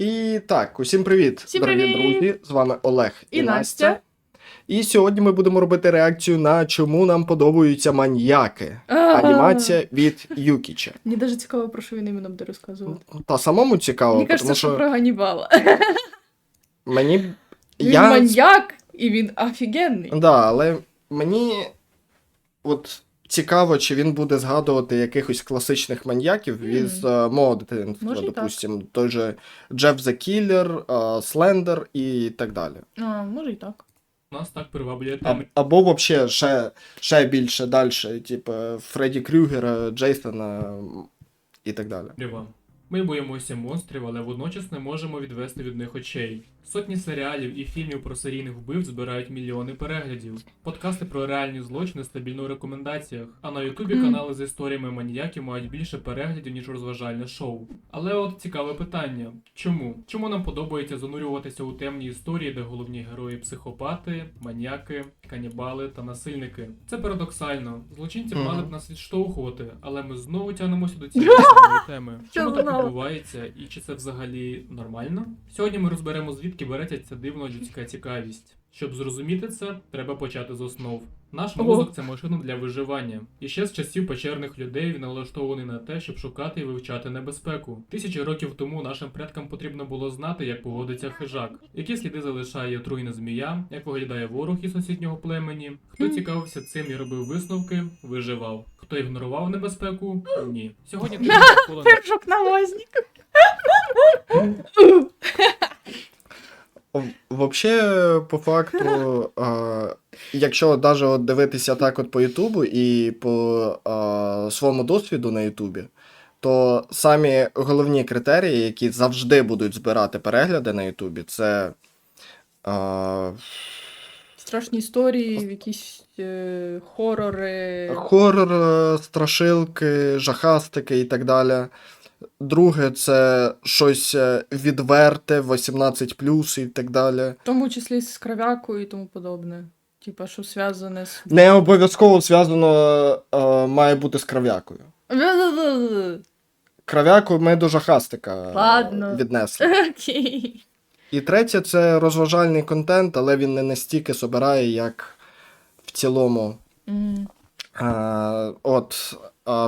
І так, усім привіт, Всім дорогі привіт! друзі. З вами Олег і, І Настя. І сьогодні ми будемо робити реакцію на чому нам подобаються маньяки. Анімація від Юкіча. Мені дуже цікаво, про що він іменно буде розказувати. Та самому цікаво, Мені тому кажеться, що що про Ганнібала. мені. Він я... маньяк, і він офігенний. Да, але мені от цікаво, чи він буде згадувати якихось класичних маньяків Мгм. із е, мого дитинства, Може і так. той же Джеф the Кіллер, Слендер і так далі. А, може і так. Нас так приваблює А, або взагалі ще, ще більше далі, типу Фредді Крюгера, Джейсона і так далі. Ми боїмося монстрів, але водночас не можемо відвести від них очей. Сотні серіалів і фільмів про серійних вбив збирають мільйони переглядів. Подкасти про реальні злочини стабільно у рекомендаціях. А на Ютубі канали з історіями маніяків мають більше переглядів, ніж розважальне шоу. Але от цікаве питання: чому? Чому нам подобається занурюватися у темні історії, де головні герої психопати, маніяки, канібали та насильники? Це парадоксально. Злочинці Мгм. мали б нас відштовхувати, але ми знову тягнемося до цієї самої теми. Чому так відбувається і чи це взагалі нормально? Сьогодні ми розберемо звідки береться ця дивна людська цікавість. Щоб зрозуміти це, треба почати з основ. Наш мозок це машина для виживання. І ще з часів печерних людей він налаштований на те, щоб шукати і вивчати небезпеку. Тисячі років тому нашим предкам потрібно було знати, як поводиться хижак, які сліди залишає отруйна змія, як виглядає ворог із сусіднього племені. Хто цікавився цим і робив висновки, виживав. Хто ігнорував небезпеку, ні. Сьогодні ти Пирожок навозник. Взагалі, по факту, а, якщо навіть дивитися так от по Ютубу і по а, своєму досвіду на Ютубі, то самі головні критерії, які завжди будуть збирати перегляди на Ютубі, це. А, Страшні історії, якісь е, хорори. Хорор, е, страшилки, жахастики і так далі. Друге, це щось е, відверте, 18 і так далі. В тому числі з кров'якою і тому подобне. Типа, що зв'язане з. Не обов'язково зв'язано е, має бути з крав'якою. Крав'яку ми до жахастика е, Ладно. віднесли. Окей. І третє, це розважальний контент, але він не настільки собирає, як в цілому. М. Е, от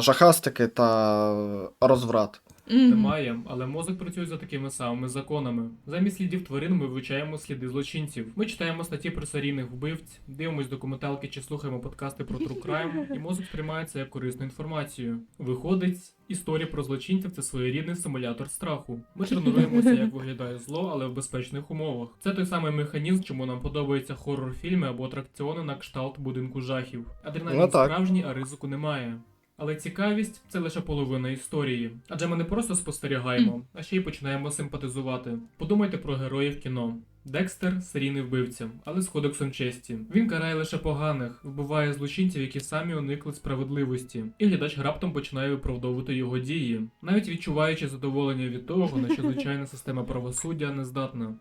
жахастики та розврат. Немає, але мозок працює за такими самими законами. Замість слідів тварин ми вивчаємо сліди злочинців. Ми читаємо статті про серійних вбивць, дивимось документалки чи слухаємо подкасти про true crime, і мозок сприймає це як корисну інформацію. Виходить, історія про злочинців це своєрідний симулятор страху. Ми тренуємося, як виглядає зло, але в безпечних умовах. Це той самий механізм, чому нам подобаються хоррор-фільми або атракціони на кшталт будинку жахів. Адреналін Ну справжній, а ризику немає. Але цікавість це лише половина історії. Адже ми не просто спостерігаємо, а ще й починаємо симпатизувати. Подумайте про героїв кіно. Декстер серійний вбивця, але з кодексом честі. Він карає лише поганих, вбиває злочинців, які самі уникли справедливості, і глядач раптом починає виправдовувати його дії, навіть відчуваючи задоволення від того, на що звичайна система правосуддя не здатна.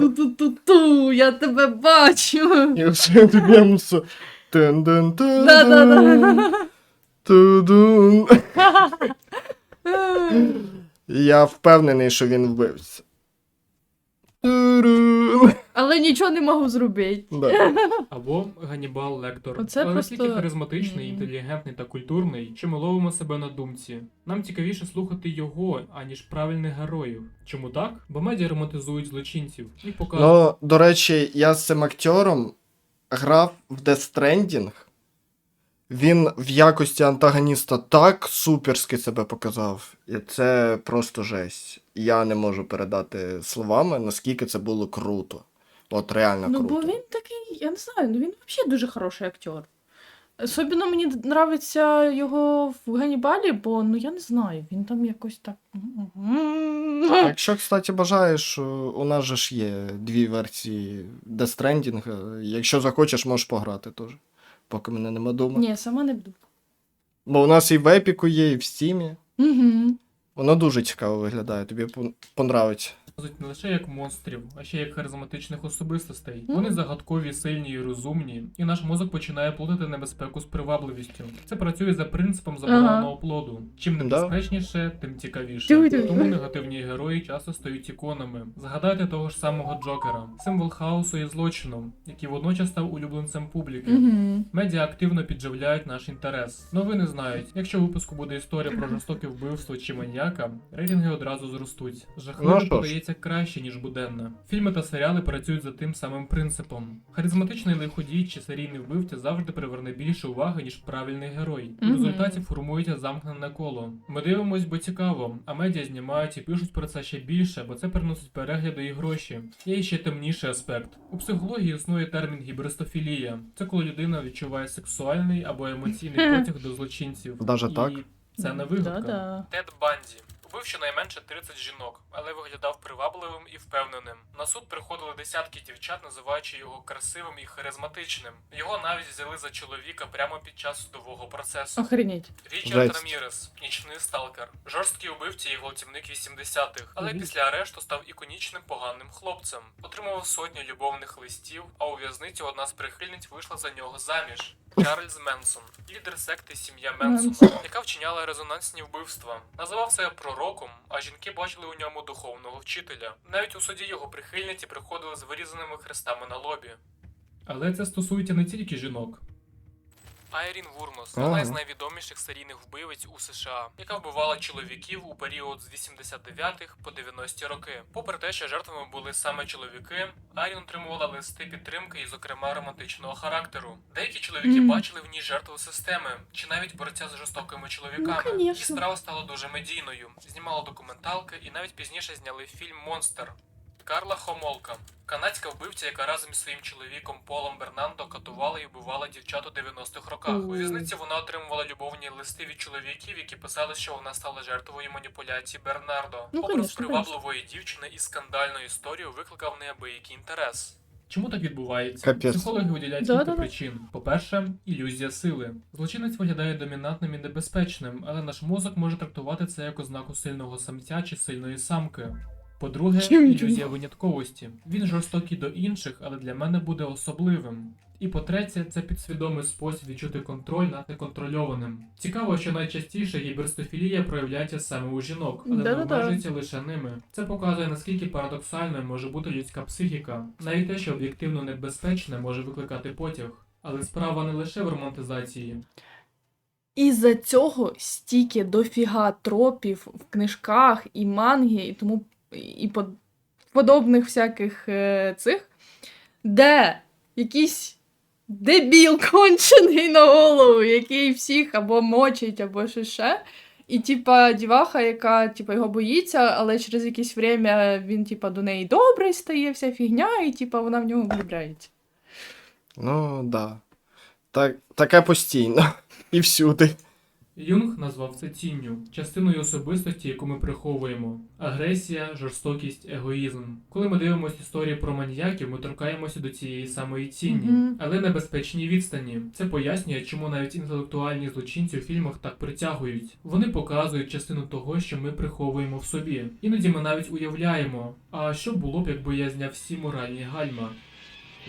Ту-ту-ту-ту, я тебе бачу. І все. Да-да-да. Тудун. Я впевнений, що він вбився. Турун. Але нічого не можу зробити. Да. Або Ганібал Лектор. Оце Але просто- настільки харизматичний, інтелігентний та культурний, що ми ловимо себе на думці. Нам цікавіше слухати його, аніж правильних героїв. Чому так? Бо медіа романтизують злочинців і показують. Ну, до речі, я з цим актером грав в Death Stranding. Він в якості антагоніста так суперськи себе показав. І це просто жесть. Я не можу передати словами, наскільки це було круто. От реально Ну, круто. бо він такий, я не знаю, ну він взагалі дуже хороший актер. Особливо мені подобається його в Ганнібалі, бо ну я не знаю, він там якось так. Якщо, кстати, бажаєш, у нас же ж є дві версії Death Stranding. Якщо захочеш, можеш пограти теж. Поки мене нема дома. Ні, сама не буду. Бо у нас і в Епіку є, і в Стімі. Угу. Воно дуже цікаво виглядає, тобі понравиться. Показують не лише як монстрів, а ще як харизматичних особистостей. Вони загадкові, сильні і розумні, і наш мозок починає плутати небезпеку з привабливістю. Це працює за принципом забороненого плоду. Чим небезпечніше, тим цікавіше. Тому негативні герої часто стають іконами. Згадайте того ж самого Джокера, символ хаосу і злочину, який водночас став улюбленцем публіки. Угу. Медіа активно підживляють наш інтерес. Новини знають, якщо в випуску буде історія про жорстоке вбивство чи маньяка, рейтинги одразу зростуть. Ну, Жахливе подається краще, ніж буденне. Фільми та серіали працюють за тим самим принципом. Харизматичний лиходій чи серійний вбивця завжди приверне більше уваги, ніж правильний герой. В Мгм. результаті формується замкнене коло. Ми дивимось, бо цікаво, а медіа знімають і пишуть про це ще більше, бо це приносить перегляди і гроші. Є ще темніший аспект. У психології існує термін гібристофілія. Це коли людина відчуває сексуальний або емоційний потяг до злочинців. Даже І так? Це не вигадка. Да-да. Тед Банді убив щонайменше 30 жінок, але виглядав привабливим і впевненим. На суд приходили десятки дівчат, називаючи його красивим і харизматичним. Його навіть взяли за чоловіка прямо під час судового процесу. Охренеть. Річард Жесть. Рамірес, нічний сталкер, жорсткий убивця і гвалтівник 80-х, але Мгм. після арешту став іконічним поганим хлопцем. Отримував сотні любовних листів, а у в'язниці одна з прихильниць вийшла за нього заміж. Чарльз Менсон, лідер секти сім'я Менсона, яка вчиняла резонансні вбивства. Називав себе пророком, а жінки бачили у ньому духовного вчителя. Навіть у суді його прихильниці приходили з вирізаними хрестами на лобі. Але це стосується не тільки жінок. Айрін Вурнос, Ага. одна з найвідоміших серійних вбивець у США, яка вбивала чоловіків у період з 89-х по 90-ті роки. Попри те, що жертвами були саме чоловіки, Айрін отримувала листи підтримки і, зокрема, романтичного характеру. Деякі чоловіки Мгм. бачили в ній жертву системи чи навіть борця з жорстокими чоловіками. Ну, Її справа стала дуже медійною. Знімала документалки і навіть пізніше зняли фільм Монстр. Карла Хомолка, канадська вбивця, яка разом із своїм чоловіком Полом Бернандо катувала і вбивала дівчат у 90-х роках. У в'язниці вона отримувала любовні листи від чоловіків, які писали, що вона стала жертвою маніпуляцій Бернардо. Ну, Образ конечно, привабливої дівчини із скандальною історією викликав неабиякий інтерес. Чому так відбувається? Капець. Психологи виділяють Да, кілька да, да. причин. По-перше, ілюзія сили. Злочинець виглядає домінантним і небезпечним, але наш мозок може трактувати це як ознаку сильного самця чи сильної самки. По-друге, ілюзія винятковості. Він жорстокий до інших, але для мене буде особливим. І по-третє, це підсвідомий спосіб відчути контроль над неконтрольованим. Цікаво, що найчастіше гіберстофілія проявляється саме у жінок, але не обмежується лише ними. Це показує наскільки парадоксальною може бути людська психіка. Навіть те, що об'єктивно небезпечне, може викликати потяг. Але справа не лише в романтизації. Із-за цього стільки дофіга тропів в книжках і мангі, і тому і подобних всяких е, цих, де якийсь дебіл кончений на голову, який всіх або мочить, або що ще. І, типа, діваха, яка типа, його боїться, але через якесь время він, типа, до неї добрий стає, вся фігня, і типа вона в нього влюбляється. Ну, да. Так, таке постійно. І всюди. Юнг назвав це тінню, частиною особистості, яку ми приховуємо: агресія, жорстокість, егоїзм. Коли ми дивимося історії про маніяків, ми торкаємося до цієї самої тіні, Мгм. але на безпечній відстані. Це пояснює, чому навіть інтелектуальні злочинці у фільмах так притягують. Вони показують частину того, що ми приховуємо в собі. Іноді ми навіть уявляємо, а що було б, якби я зняв всі моральні гальма.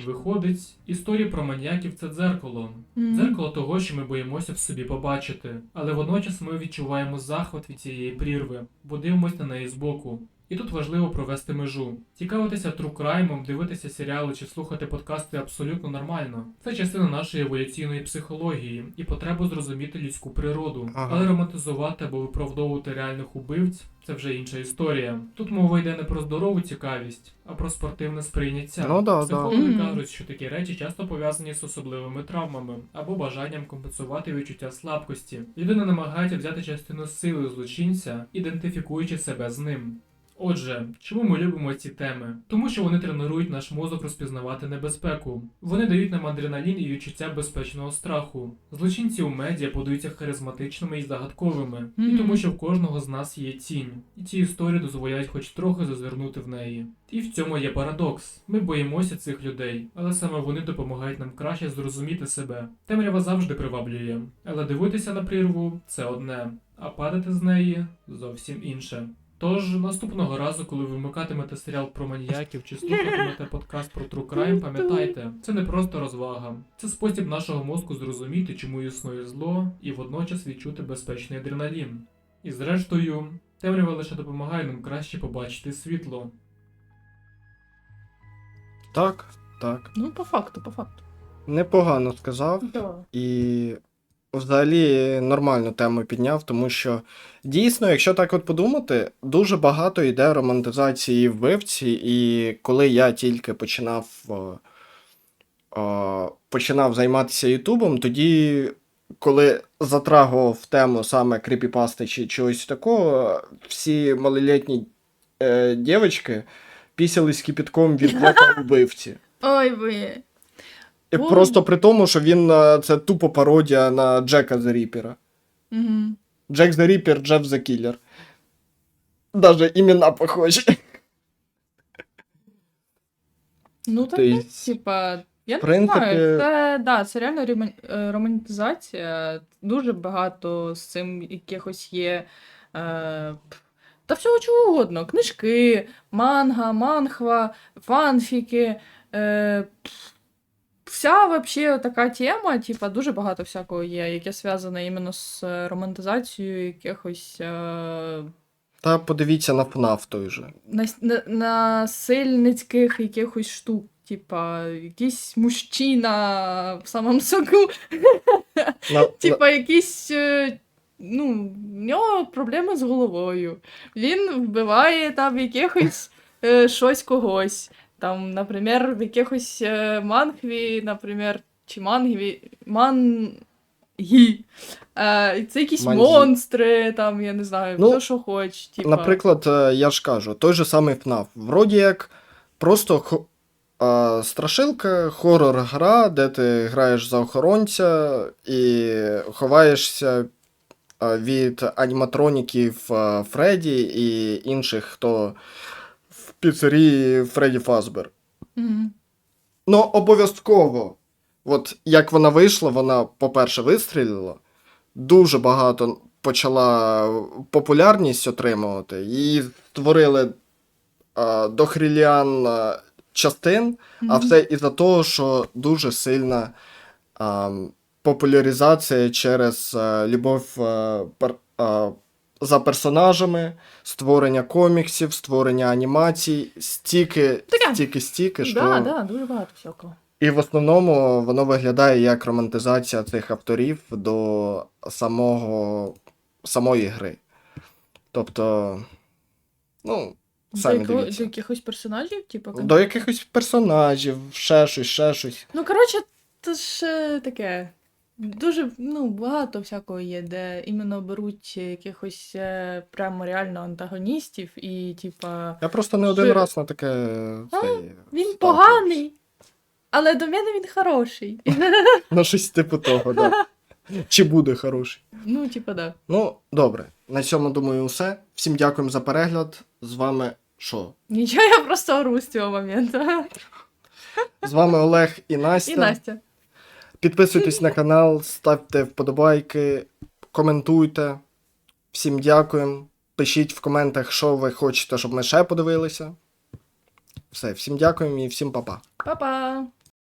Виходить, історії про маніяків це дзеркало. Мгм. Дзеркало того, що ми боїмося в собі побачити, але водночас ми відчуваємо захват від цієї прірви, бо дивимося на неї збоку. І тут важливо провести межу. Цікавитися трукраймом, дивитися серіали чи слухати подкасти абсолютно нормально. Це частина нашої еволюційної психології і потреба зрозуміти людську природу. Ага. Але романтизувати або виправдовувати реальних убивць це вже інша історія. Тут мова йде не про здорову цікавість, а про спортивне сприйняття. Ну да, да. Психологи Мгм. кажуть, що такі речі часто пов'язані з особливими травмами або бажанням компенсувати відчуття слабкості. Людина намагається взяти частину сили злочинця, ідентифікуючи себе з ним. Отже, чому ми любимо ці теми? Тому що вони тренують наш мозок розпізнавати небезпеку. Вони дають нам адреналін і відчуття безпечного страху. Злочинці у медіа подаються харизматичними і загадковими, і тому що в кожного з нас є тінь, і ці історії дозволяють хоч трохи зазирнути в неї. І в цьому є парадокс. Ми боїмося цих людей, але саме вони допомагають нам краще зрозуміти себе. Темрява завжди приваблює, але дивитися на прірву це одне, а падати з неї зовсім інше. Тож наступного разу, коли ви вмикатимете серіал про маніяків чи слухатимете подкаст про True Crime, пам'ятайте, це не просто розвага. Це спосіб нашого мозку зрозуміти, чому існує зло, і водночас відчути безпечний адреналін. І зрештою, темрява лише допомагає нам краще побачити світло. Так, так. Ну, по факту, по факту. Непогано сказав. Да. І взагалі нормальну тему підняв, тому що дійсно, якщо так от подумати, дуже багато йде романтизації вбивці, і коли я тільки починав, о, о, починав займатися Ютубом, тоді. Коли затрагував тему саме кріпіпасти чи чогось такого, всі малолітні е, дівчатки пісялись кипітком від вбивці. Ой ви. І Ой. Просто при тому, що він е, це тупо пародія на Джека the Ріпера. Угу. Джек the Ріпер, Джеф the Кіллер. Даже імена похожі. Ну, так, То ну, типа, я в не принципі- знаю, це, да, це реально е, романтизація. Дуже багато з цим якихось є. Е, п- та всього чого угодно. Книжки, манга, манхва, фанфіки. Е, вся вообще така тема, типа, дуже багато всякого є, яке зв'язане іменно з е, романтизацією якихось. Е, Та подивіться на ФНАФ той же. нас- на- насильницьких якихось штук. Типа, якийсь мужчина в самому соку, На, типа, якийсь. е, Ну, в нього проблеми з головою. Він вбиває там якихось е, щось когось. Там, наприклад, в якихось е, мангві, наприклад, чи мангві, мангі. Е, це якісь Манзі. монстри, там, я не знаю, Ну, хто що хоч. Типа. Наприклад, е, я ж кажу, той же самий ФНАФ. Вроді як просто хо- а, страшилка, хорор-гра, де ти граєш за охоронця і ховаєшся від аніматроніків Фредді і інших, хто піцерії Фредді Фазбер. Мгм. Ну, обов'язково. От як вона вийшла, вона, по-перше, вистрілила, дуже багато почала популярність отримувати. Її створили а, дохріліан а, частин, а Мгм. все із-за того, що дуже сильна а, популяризація через а, любов а, пер, а, за персонажами, створення коміксів, створення анімацій, стільки, Таке. стільки, стільки, що. Да, да, дуже багато всякого. І в основному воно виглядає як романтизація цих авторів до самого, самої гри. Тобто, ну, До, самі якого- до дивіться. якихось персонажів, типу. До якихось персонажів, ще щось, ще щось. Ну, коротше, це ж е, таке. Дуже ну, багато всякого є, де іменно беруть якихось е, прямо реально антагоністів, і, типа, Я просто не один Що? раз на таке. А, цей, він сталкивався. поганий, але до мене він хороший. Ну, щось типу того, да. Чи буде хороший. Ну, типа, да. Ну, добре. На цьому, думаю, все. Всім дякуємо за перегляд. З вами що? Нічого, я просто ору з цього моменту. З вами Олег і Настя. І Настя. Підписуйтесь на канал, ставте вподобайки, коментуйте. Всім дякуємо. Пишіть в коментах, що ви хочете, щоб ми ще подивилися. Все, всім дякуємо і всім па-па. Па-па!